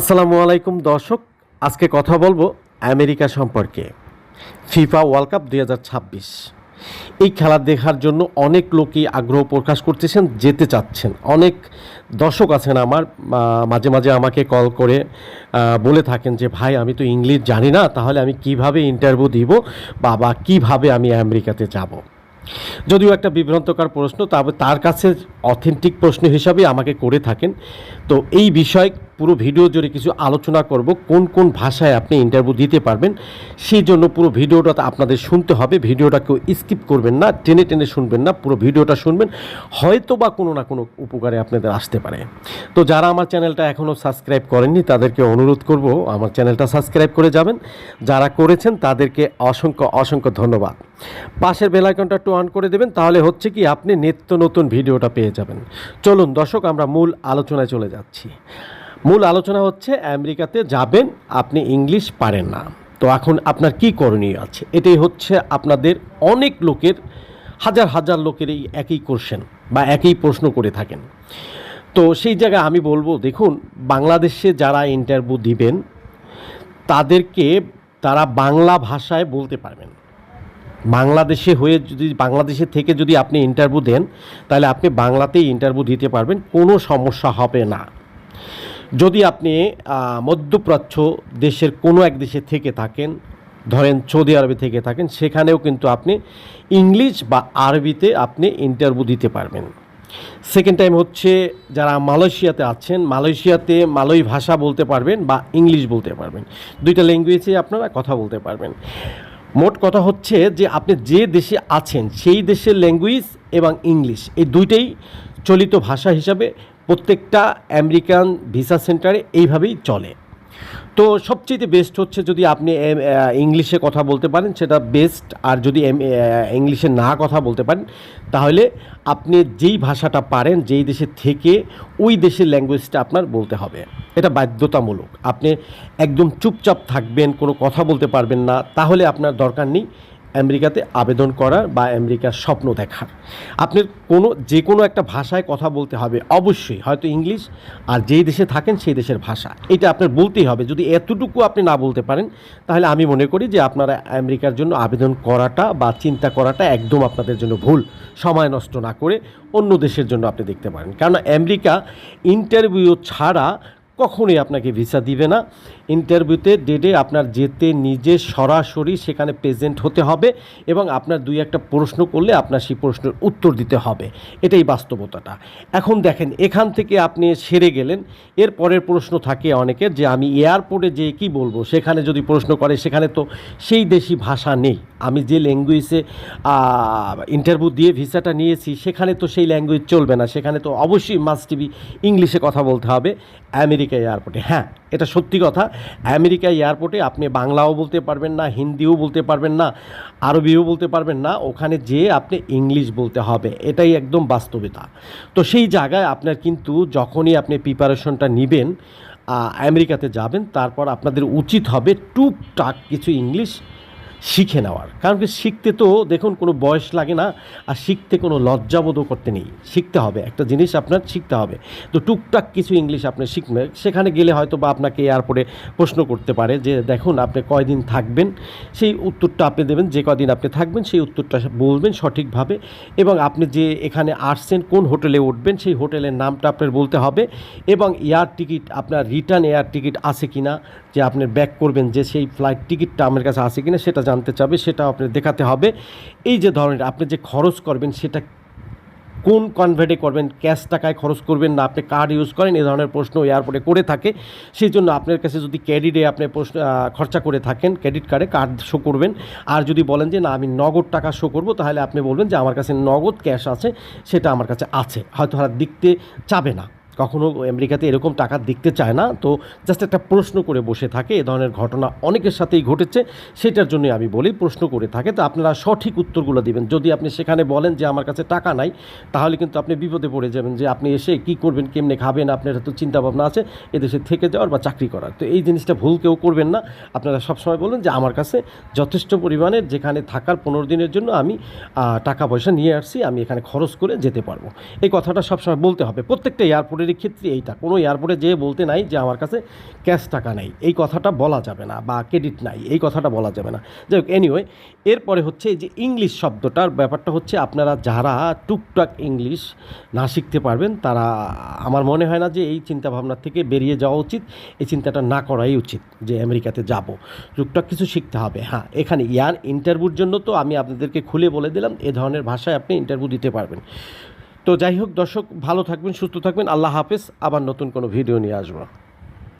আসসালামু আলাইকুম দর্শক, আজকে কথা বলব আমেরিকা সম্পর্কে। ফিফা ওয়ার্ল্ড কাপ দু হাজার ছাব্বিশ। এই খেলা দেখার জন্য অনেক লোকই আগ্রহ প্রকাশ করতেছেন, যেতে চাচ্ছেন। অনেক দর্শক আছেন আমার মাঝে মাঝে আমাকে কল করে বলে থাকেন যে, ভাই, আমি তো ইংলিশ জানি না, তাহলে আমি কীভাবে ইন্টারভিউ দিব বা বা কীভাবে আমি আমেরিকাতে যাব? যদিও একটা বিভ্রান্তকর প্রশ্ন, তবে তার কাছে অথেন্টিক প্রশ্ন হিসাবে আমাকে করে থাকেন। তো এই বিষয়ে পুরো ভিডিও জুড়ে কিছু আলোচনা করব, কোন কোন ভাষায় আপনি ইন্টারভিউ দিতে পারবেন, সেই জন্য পুরো ভিডিওটা আপনাদের শুনতে হবে। ভিডিওটা কেউ স্কিপ করবেন না, টেনে টেনে শুনবেন না, পুরো ভিডিওটা শুনবেন। হয়তো বা কোনো না কোনো উপকারে আপনাদের আসতে পারে। তো যারা আমার চ্যানেলটা এখনও সাবস্ক্রাইব করেননি, তাদেরকে অনুরোধ করব, আমার চ্যানেলটা সাবস্ক্রাইব করে যাবেন। যারা করেছেন, তাদেরকে অসংখ্য অসংখ্য ধন্যবাদ। পাশের বেলাইকনটা একটু অন করে দেবেন, তাহলে হচ্ছে কি আপনি নিত্য নতুন ভিডিওটা পেয়ে যাবেন। চলুন দর্শক, আমরা মূল আলোচনায় চলে যাচ্ছি। মূল আলোচনা হচ্ছে, আমেরিকাতে যাবেন, আপনি ইংলিশ পারেন না। তো এখন আপনার কি করণীয় আছে? এটাই হচ্ছে আপনাদের অনেক লোকের, হাজার হাজার লোকের এই একই কোশ্চেন বা একই প্রশ্ন করে থাকেন। তো সেই জায়গায় আমি বলব, দেখুন, বাংলাদেশে যারা ইন্টারভিউ দিবেন, তাদেরকে তারা বাংলা ভাষায় বলতে পারবেন। বাংলাদেশে হয়ে যদি, বাংলাদেশে থেকে যদি আপনি ইন্টারভিউ দেন, তাহলে আপনি বাংলাতেই ইন্টারভিউ দিতে পারবেন, কোনো সমস্যা হবে না। যদি আপনি মধ্যপ্রাচ্য দেশের কোনো এক দেশে থেকে থাকেন, ধরেন সৌদি আরবে থেকে থাকেন, সেখানেও কিন্তু আপনি ইংলিশ বা আরবিতে আপনি ইন্টারভিউ দিতে পারবেন। সেকেন্ড টাইম হচ্ছে যারা মালয়েশিয়াতে আছেন, মালয়েশিয়াতে মালয় ভাষা বলতে পারবেন বা ইংলিশ বলতে পারবেন। দুইটা ল্যাঙ্গুয়েজে আপনারা কথা বলতে পারবেন। মোট কথা হচ্ছে যে আপনি যে দেশে আছেন, সেই দেশের ল্যাঙ্গুয়েজ এবং ইংলিশ, এই দুইটাই চলিত ভাষা হিসাবে প্রত্যেকটা আমেরিকান ভিসা সেন্টারে এইভাবেই চলে। তো সবচেয়ে বেস্ট হচ্ছে যদি আপনি ইংলিশে কথা বলতে পারেন, সেটা বেস্ট আর যদি ইংলিশে না কথা বলতে পারেন, তাহলে আপনি যেই ভাষাটা পারেন, যেই দেশে থেকে ওই দেশের ল্যাঙ্গুয়েজটা আপনার বলতে হবে। এটা বাধ্যতামূলক। আপনি একদম চুপচাপ থাকবেন, কোনো কথা বলতে পারবেন না, তাহলে আপনার দরকার নেই আমেরিকাতে আবেদন করার বা আমেরিকার স্বপ্ন দেখার। আপনার কোনো, যে কোনো একটা ভাষায় কথা বলতে হবে, অবশ্যই। হয়তো ইংলিশ, আর যেই দেশে থাকেন সেই দেশের ভাষা। এটা আপনার বলতেই হবে। যদি এতটুকু আপনি না বলতে পারেন, তাহলে আমি মনে করি যে আপনারা আমেরিকার জন্য আবেদন করাটা বা চিন্তা করাটা একদম আপনাদের জন্য ভুল। সময় নষ্ট না করে অন্য দেশের জন্য আপনি দেখতে পারেন। কারণ আমেরিকা ইন্টারভিউ ছাড়া কখনোই আপনাকে ভিসা দিবে না। ইন্টারভিউতে ডেটে আপনার যেতে নিজে সরাসরি সেখানে প্রেজেন্ট হতে হবে এবং আপনার দুই একটা প্রশ্ন করলে আপনার সেই প্রশ্নের উত্তর দিতে হবে। এটাই বাস্তবতাটা। এখন দেখেন, এখান থেকে আপনি সেরে গেলেন। এর পরের প্রশ্ন থাকে অনেকের যে, আমি এয়ারপোর্টে যেয়ে কি বলব? সেখানে যদি প্রশ্ন করে, সেখানে তো সেই দেশি ভাষা নেই। আমি যে ল্যাঙ্গুয়েজে ইন্টারভিউ দিয়ে ভিসাটা নিয়েছি, সেখানে তো সেই ল্যাঙ্গুয়েজ চলবে না। সেখানে তো অবশ্যই মাস্ট বি ইংলিশে কথা বলতে হবে আমেরিকা এয়ারপোর্টে হ্যাঁ এটা সত্যি কথা। আমেরিকা এয়ারপোর্টে আপনি বাংলাও বলতে পারবেন না, হিন্দিও বলতে পারবেন না, আরবিও বলতে পারবেন না। ওখানে যেয়ে আপনি ইংলিশ বলতে হবে। এটাই একদম বাস্তবতা। তো সেই জায়গায় আপনার কিন্তু যখনই আপনি প্রিপারেশনটা নেবেন আমেরিকাতে যাবেন, তারপর আপনাদের উচিত হবে টুকটাক কিছু ইংলিশ শিখে নেওয়ার। কারণ কি শিখতে তো দেখুন কোনো বয়স লাগে না, আর শিখতে কোনো লজ্জাবোধও করতে নেই। শিখতে হবে, একটা জিনিস আপনার শিখতে হবে। তো টুকটাক কিছু ইংলিশ আপনি শিখবেন সেখানে গেলে হয়তো বা আপনাকে এয়ারপোর্টে প্রশ্ন করতে পারে যে, দেখুন, আপনি কয়দিন থাকবেন? সেই উত্তরটা আপনি দেবেন, যে কদিন আপনি থাকবেন, সেই উত্তরটা বলবেন সঠিকভাবে। এবং আপনি যে এখানে আসছেন, কোন হোটেলে উঠবেন, সেই হোটেলের নামটা আপনার বলতে হবে। এবং এয়ার টিকিট, আপনার রিটার্ন এয়ার টিকিট আছে কি না যে আপনি ব্যাক করবেন যে সেই ফ্লাইট টিকিটটা আমার কাছে আছে কি না সেটা জানতে চাবে, সেটা আপনি দেখাতে হবে। এই যে ধরনের আপনি যে খরচ করবেন, সেটা কোন কনভার্টে করবেন ক্যাশ টাকায় খরচ করবেন না, আপনি কার্ড ইউজ করেন এই ধরনের প্রশ্ন এয়ারপোর্টে করে থাকে। সেই জন্য আপনার কাছে যদি ক্রেডিটে আপনি প্রশ্ন খরচা করে থাকেন ক্রেডিট কার্ডে কার্ড শো করবেন। আর যদি বলেন যে, না, আমি নগদ টাকা শো করব, তাহলে আপনি বলবেন যে, আমার কাছে নগদ ক্যাশ আছে, সেটা আমার কাছে আছে। হয়তো আর দেখতে চাবে না। কখনো আমেরিকাতে এরকম টাকা দেখতে চায় না। তো জাস্ট একটা প্রশ্ন করে বসে থাকে, এ ধরনের ঘটনা অনেকের সাথেই ঘটেছে, সেটার জন্যই আমি বলি প্রশ্ন করে থাকে। তো আপনারা সঠিক উত্তরগুলো দিবেন। যদি আপনি সেখানে বলেন যে আমার কাছে টাকা নাই, তাহলে কিন্তু আপনি বিপদে পড়ে যাবেন যে আপনি এসে কি করবেন, কেমনে খাবেন, আপনার তো চিন্তাভাবনা আছে, এদেশে থেকে যাওয়ার বা চাকরি করার। তো এই জিনিসটা ভুল কেউ করবেন না। আপনারা সবসময় বলুন যে আমার কাছে যথেষ্ট পরিমাণে যেখানে থাকার পনেরো দিনের জন্য আমি টাকা পয়সা নিয়ে আসছি, আমি এখানে খরচ করে যেতে পারব। এই কথাটা সবসময় বলতে হবে। প্রত্যেকটা এয়ারপোর্টে এয়ারপোর্টের ক্ষেত্রে এইটা। কোনো এয়ারপোর্টে যেয়ে বলতে নাই যে আমার কাছে ক্যাশ টাকা নেই। এই কথাটা বলা যাবে না বা ক্রেডিট নাই। এই কথাটা বলা যাবে না। যাই হোক এনিওয়ে এরপরে হচ্ছে যে ইংলিশ শব্দটার ব্যাপারটা হচ্ছে আপনারা যারা টুকটাক ইংলিশ না শিখতে পারবেন, তারা আমার মনে হয় না যে এই চিন্তাভাবনা থেকে বেরিয়ে যাওয়া উচিত। এই চিন্তাটা না করাই উচিত যে আমেরিকাতে যাব। টুকটাক কিছু শিখতে হবে। হ্যাঁ এখানে ইয়ার ইন্টারভিউর জন্য তো আমি আপনাদেরকে খুলে বলে দিলাম, এ ধরনের ভাষায় আপনি ইন্টারভিউ দিতে পারবেন। তো যাই হোক, দর্শক, ভালো থাকবেন, সুস্থ থাকবেন। আল্লাহ হাফেজ। আবার নতুন কোনো ভিডিও নিয়ে আসব।